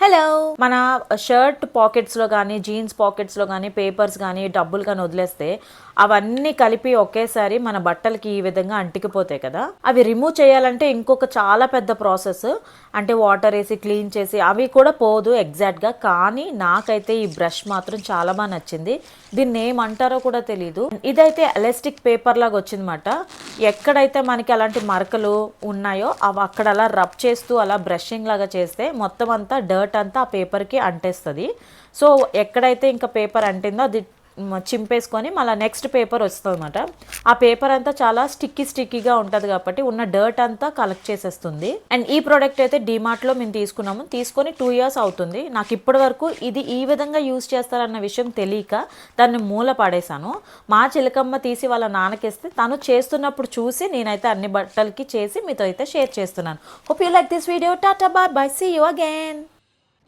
Hello మన shirt పాకెట్స్లో కానీ jeans పాకెట్స్లో కానీ పేపర్స్ కానీ డబ్బులు కానీ వదిలేస్తే అవన్నీ కలిపి ఒకేసారి మన బట్టలకి ఈ విధంగా అంటికిపోతాయి కదా. అవి రిమూవ్ చేయాలంటే ఇంకొక చాలా పెద్ద ప్రాసెస్ అంటే వాటర్ వేసి క్లీన్ చేసి అవి కూడా పోదు ఎగ్జాక్ట్గా కానీ నాకైతే ఈ బ్రష్ మాత్రం చాలా బాగా నచ్చింది. దీన్ని ఏమంటారో కూడా తెలియదు ఇదైతే ఎలాస్టిక్ పేపర్ లాగా వచ్చిందన్నమాట. ఎక్కడైతే మనకి అలాంటి మరకలు ఉన్నాయో అవి అక్కడ అలా రబ్ చేస్తూ అలా బ్రషింగ్ లాగా చేస్తే మొత్తం అంతా డర్ట్ అంతా ఆ పేపర్కి అంటేస్తుంది. సో ఎక్కడైతే ఇంకా పేపర్ అంటిందో అది చింపేసుకొని మళ్ళీ నెక్స్ట్ పేపర్ వస్తుంది అనమాట ఆ పేపర్ అంతా చాలా స్టిక్కీ స్టిక్కీగా ఉంటుంది కాబట్టి ఉన్న డర్ట్ అంతా కలెక్ట్ చేసేస్తుంది. అండ్ ఈ ప్రోడక్ట్ అయితే డిమార్ట్లో మేము తీసుకున్నాము. తీసుకొని టూ ఇయర్స్ అవుతుంది. నాకు ఇప్పటి వరకు ఇది ఈ విధంగా యూస్ చేస్తారన్న విషయం తెలియక దాన్ని మూల పడేశాను. మా చిలకమ్మ తీసి వాళ్ళ నాన్నకిస్తే తను చేస్తున్నప్పుడు చూసి నేనైతే అన్ని బట్టలకి చేసి మీతో అయితే షేర్ చేస్తున్నాను. Hope you like this video tata bye bye see you again